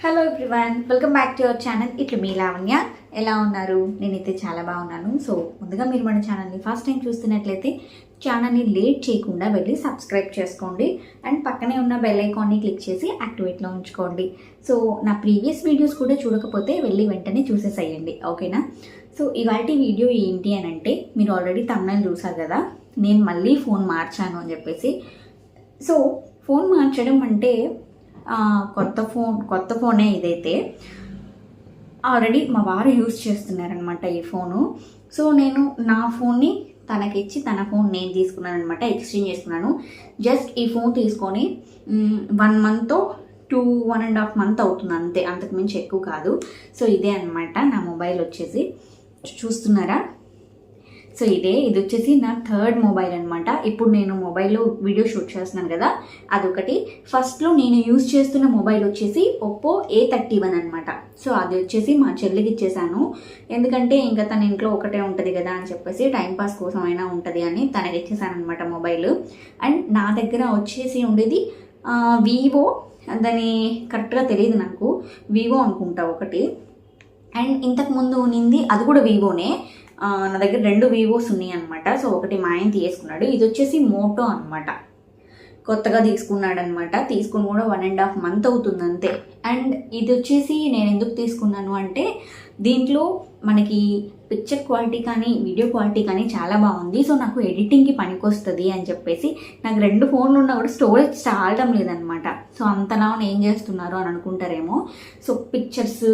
Hello everyone welcome back to your channel ఇట్లు మీ లావణ్య ఎలా ఉన్నారు నేనైతే చాలా బాగున్నాను సో ముందుగా మీరు మన ఛానల్ని ఫస్ట్ టైం చూస్తున్నట్లయితే ఛానల్ని లేట్ చేయకుండా వెళ్ళి సబ్స్క్రైబ్ చేసుకోండి అండ్ పక్కనే ఉన్న బెల్ ఐకాన్ని క్లిక్ చేసి యాక్టివేట్లో ఉంచుకోండి సో నా ప్రీవియస్ వీడియోస్ కూడా చూడకపోతే వెళ్ళి వెంటనే చూసేసేయండి ఓకేనా సో ఇవాటి వీడియో ఏంటి అని అంటే మీరు ఆల్రెడీ తమిళ చూసారు కదా నేను మళ్ళీ ఫోన్ మార్చాను అని చెప్పేసి సో ఫోన్ మార్చడం అంటే కొత్త ఫోన్ కొత్త ఫోనే ఇదైతే. ఆల్రెడీ మా వారు యూజ్ చేస్తున్నారనమాట ఈ ఫోను. సో నేను నా ఫోన్ని తనకిచ్చి తన ఫోన్ నేను తీసుకున్నాను అనమాట ఎక్స్చేంజ్ చేసుకున్నాను జస్ట్ ఈ ఫోన్ తీసుకొని one month two one and half month అవుతుంది అంతే. అంతకుమించి ఎక్కువ కాదు. సో ఇదే అనమాట నా మొబైల్ వచ్చేసి. చూస్తున్నారా? సో ఇదే ఇది వచ్చేసి నా థర్డ్ మొబైల్ అనమాట ఇప్పుడు నేను మొబైల్లో వీడియో షూట్ చేస్తున్నాను కదా అదొకటి. ఫస్ట్లో నేను యూజ్ చేస్తున్న మొబైల్ వచ్చేసి ఒప్పో ఏ థర్టీ వన్ అనమాట సో అది వచ్చేసి మా చెల్లికి ఇచ్చేసాను. ఎందుకంటే ఇంకా తన ఇంట్లో ఒకటే ఉంటుంది కదా అని చెప్పేసి టైంపాస్ కోసం అయినా ఉంటుంది అని తనకి ఇచ్చేసాను అనమాట మొబైల్. అండ్ నా దగ్గర వచ్చేసి ఉండేది వివో. దాని కరెక్ట్గా తెలియదు నాకు. వివో అనుకుంటా ఒకటి. అండ్ ఇంతకు ముందు ఉన్నింది అది కూడా వివోనే. నా దగ్గర రెండు వివోస్ ఉన్నాయి అనమాట సో ఒకటి మా ఆయన తీసుకున్నాడు. ఇది వచ్చేసి మోటో అనమాట కొత్తగా తీసుకున్నాడు అనమాట తీసుకుని కూడా వన్ అండ్ హాఫ్ మంత్ అవుతుంది అంతే. అండ్ ఇది వచ్చేసి నేను ఎందుకు తీసుకున్నాను అంటే దీంట్లో మనకి పిక్చర్ క్వాలిటీ కానీ వీడియో క్వాలిటీ కానీ చాలా బాగుంది. సో నాకు ఎడిటింగ్కి పనికొస్తుంది అని చెప్పేసి నాకు రెండు ఫోన్లు ఉన్నా కూడా స్టోరేజ్ చాలడం లేదనమాట. సో అంతలా ఏం చేస్తున్నారు అని అనుకుంటారేమో. So pictures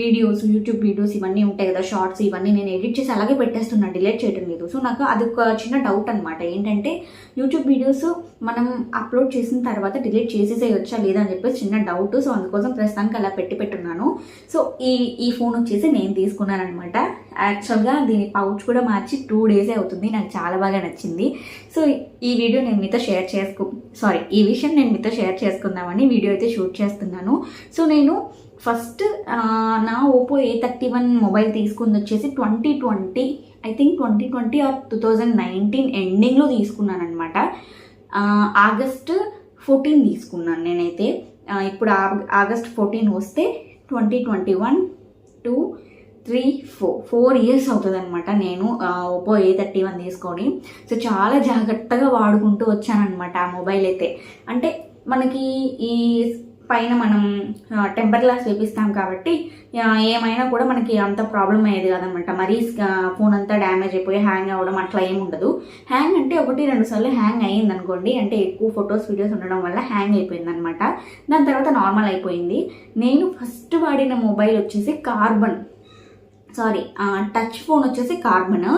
videos YouTube videos ఇవన్నీ ఉంటాయి కదా షార్ట్స్ ఇవన్నీ నేను ఎడిట్ చేసి అలాగే పెట్టేస్తున్నా డిలీట్ చేయడం లేదు. సో నాకు అది ఒక చిన్న డౌట్ అనమాట. ఏంటంటే యూట్యూబ్ వీడియోస్ మనం అప్లోడ్ చేసిన తర్వాత డిలీట్ చేసేసేయొచ్చా లేదా అని చెప్పేసి చిన్న డౌట్ సో అందుకోసం ప్రస్తుతానికి అలా పెట్టి పెట్టున్నాను. సో ఈ ఈ ఫోన్ వచ్చేసి నేను తీసుకున్నాను అనమాట యాక్చువల్గా దీని పౌచ్ కూడా మార్చి టూ డేసే అవుతుంది. నాకు చాలా బాగా నచ్చింది. సో ఈ వీడియో నేను మీతో షేర్ చేసుకో సారీ ఈ విషయం నేను మీతో షేర్ చేసుకుందామని వీడియో అయితే షూట్ చేస్తున్నాను. సో నేను ఫస్ట్ నా Oppo A thirty one mobile తీసుకుంది వచ్చేసి twenty twenty I think twenty twenty or two thousand nineteen ఎండింగ్లో తీసుకున్నాను అనమాట ఆగస్ట్ ఫోర్టీన్ తీసుకున్నాను నేనైతే. ఇప్పుడు ఆ- ఆగస్ట్ ఫోర్టీన్ వస్తే twenty twenty one two three four four years అవుతుంది అనమాట నేను ఓపో ఏ థర్టీ వన్ తీసుకొని. సో చాలా జాగ్రత్తగా వాడుకుంటూ వచ్చానమాట ఆ మొబైల్ అయితే. అంటే మనకి ఈ పైన మనం టెంపర్ గ్లాస్ వేపిస్తాం కాబట్టి ఏమైనా కూడా మనకి అంత ప్రాబ్లం అయ్యేది కదనమాట మరీ ఫోన్ అంతా డ్యామేజ్ అయిపోయి హ్యాంగ్ అవ్వడం అట్లా ఏమి ఉండదు. హ్యాంగ్ అంటే ఒకటి రెండు సార్లు హ్యాంగ్ అయ్యింది అనుకోండి అంటే ఎక్కువ ఫొటోస్ వీడియోస్ ఉండడం వల్ల హ్యాంగ్ అయిపోయింది అనమాట దాని తర్వాత నార్మల్ అయిపోయింది. నేను ఫస్ట్ వాడిన మొబైల్ వచ్చేసి కార్బన్. సారీ టచ్ ఫోన్ వచ్చేసి కార్బన్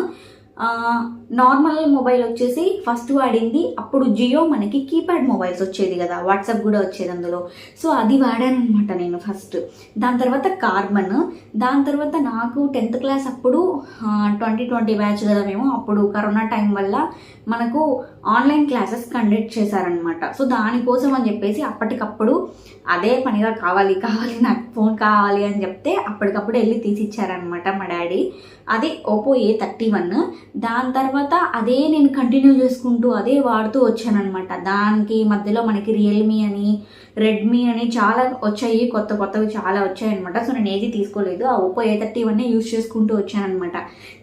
నార్మల్ మొబైల్ వచ్చేసి ఫస్ట్ వాడింది అప్పుడు జియో మనకి కీప్యాడ్ మొబైల్స్ వచ్చేది కదా వాట్సాప్ కూడా వచ్చేది అందులో. సో అది వాడాను అనమాట నేను ఫస్ట్ దాని తర్వాత కార్బన్ దాని తర్వాత నాకు టెన్త్ క్లాస్ అప్పుడు ట్వంటీ ట్వంటీ బ్యాచ్ కదా మేము అప్పుడు కరోనా టైం వల్ల మనకు ఆన్లైన్ క్లాసెస్ కండక్ట్ చేశారనమాట సో దానికోసం అని చెప్పేసి అప్పటికప్పుడు అదే పనిగా కావాలి కావాలి నాకు ఫోన్ కావాలి అని చెప్తే అప్పటికప్పుడు వెళ్ళి తీసిచ్చారనమాట మా డాడీ అది ఓపో ఏ థర్టీ వన్ దాని తర్వాత అదే నేను కంటిన్యూ చేసుకుంటూ అదే వాడుతూ వచ్చానమాట దానికి మధ్యలో మనకి రియల్మీ అని రెడ్మీ అని చాలా వచ్చాయి కొత్త కొత్తవి చాలా వచ్చాయి అనమాట సో నేను ఏది తీసుకోలేదు. ఆ Oppo A thirty one use చేసుకుంటూ వచ్చానమాట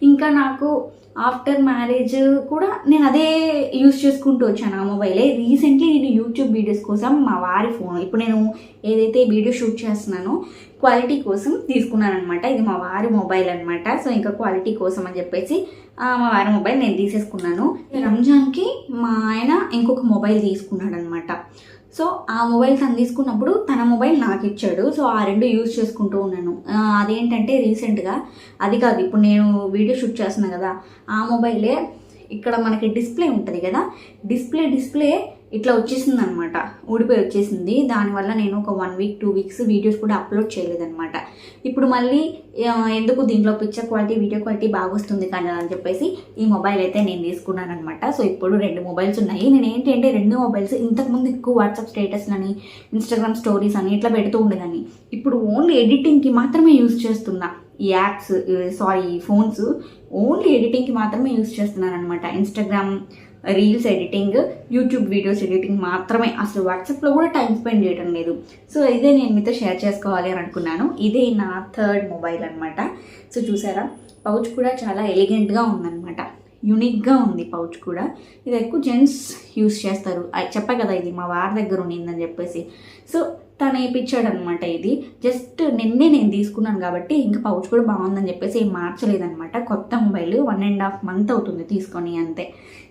ఇంకా నాకు ఆఫ్టర్ మ్యారేజ్ కూడా నేను అదే యూస్ చేసుకుంటూ వచ్చాను ఆ మొబైలే రీసెంట్లీ నేను యూట్యూబ్ వీడియోస్ కోసం మా వారి ఫోన్ ఇప్పుడు నేను ఏదైతే వీడియో షూట్ చేస్తున్నానో క్వాలిటీ కోసం తీసుకున్నాను అనమాట ఇది మా వారి మొబైల్ అనమాట సో ఇంకా క్వాలిటీ కోసం అని చెప్పేసి మా వారి మొబైల్ నేను తీసేసుకున్నాను. రంజాన్కి మా ఆయన ఇంకొక మొబైల్ తీసుకున్నాడు అనమాట సో ఆ మొబైల్ తను తీసుకున్నప్పుడు తన మొబైల్ నాకు ఇచ్చాడు. సో ఆ రెండు యూజ్ చేసుకుంటూ ఉన్నాను. అదేంటంటే రీసెంట్గా అది కాదు ఇప్పుడు నేను వీడియో షూట్ చేస్తున్నాను కదా ఆ మొబైలే ఇక్కడ మనకి డిస్ప్లే ఉంటుంది కదా? డిస్ప్లే డిస్ప్లే ఇట్లా వచ్చేసింది అనమాట ఊడిపోయి వచ్చేసింది. దానివల్ల నేను ఒక one week two weeks videos కూడా అప్లోడ్ చేయలేదన్నమాట ఇప్పుడు మళ్ళీ ఎందుకు దీంట్లో పిక్చర్ క్వాలిటీ వీడియో క్వాలిటీ బాగా వస్తుంది కానీ అని చెప్పేసి ఈ మొబైల్ అయితే నేను తీసుకున్నాను అనమాట సో ఇప్పుడు రెండు మొబైల్స్ ఉన్నాయి. నేను ఏంటంటే రెండు మొబైల్స్ ఇంతకుముందు ఎక్కువ వాట్సాప్ స్టేటస్లని ఇన్స్టాగ్రామ్ స్టోరీస్ అని ఇట్లా పెడుతూ ఉండేదాన్ని. ఇప్పుడు ఓన్లీ ఎడిటింగ్కి మాత్రమే యూస్ చేస్తున్నా. ఈ యాప్స్ సారీ ఫోన్స్ ఓన్లీ ఎడిటింగ్కి మాత్రమే యూస్ చేస్తున్నారనమాట Instagram reels editing YouTube videos editing మాత్రమే. అసలు వాట్సాప్లో కూడా టైం స్పెండ్ చేయడం లేదు. సో ఇదే నేను మీతో షేర్ చేసుకోవాలి అని అనుకున్నాను. ఇదే నా థర్డ్ మొబైల్ అనమాట సో చూసారా? పౌచ్ కూడా చాలా ఎలిగెంట్గా ఉందన్నమాట. యూనిక్గా ఉంది పౌచ్ కూడా. ఇది ఎక్కువ జెంట్స్ యూస్ చేస్తారు. ఆ, చెప్పా కదా ఇది మా వారి దగ్గర ఉండిందని చెప్పేసి. సో తను వేయించాడు అనమాట ఇది. జస్ట్ నిన్నే నేను తీసుకున్నాను కాబట్టి ఇంకా పౌచ్ కూడా బాగుందని చెప్పేసి ఏం మార్చలేదనమాట కొత్త mobile one and half month అవుతుంది తీసుకొని అంతే.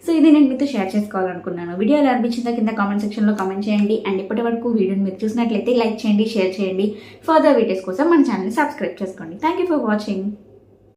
సో ఇది నేను మీతో షేర్ చేసుకోవాలనుకున్నాను. వీడియో ఎలా అనిపించిందో కింద కామెంట్ సెక్షన్లో కామెంట్ చేయండి. అండ్ ఇప్పటి వరకు వీడియోని మీరు చూసినట్లయితే లైక్ చేయండి షేర్ చేయండి. ఫర్దర్ వీడియోస్ కోసం మన ఛానల్ని సబ్స్క్రైబ్ చేసుకోండి. Thank you for watching.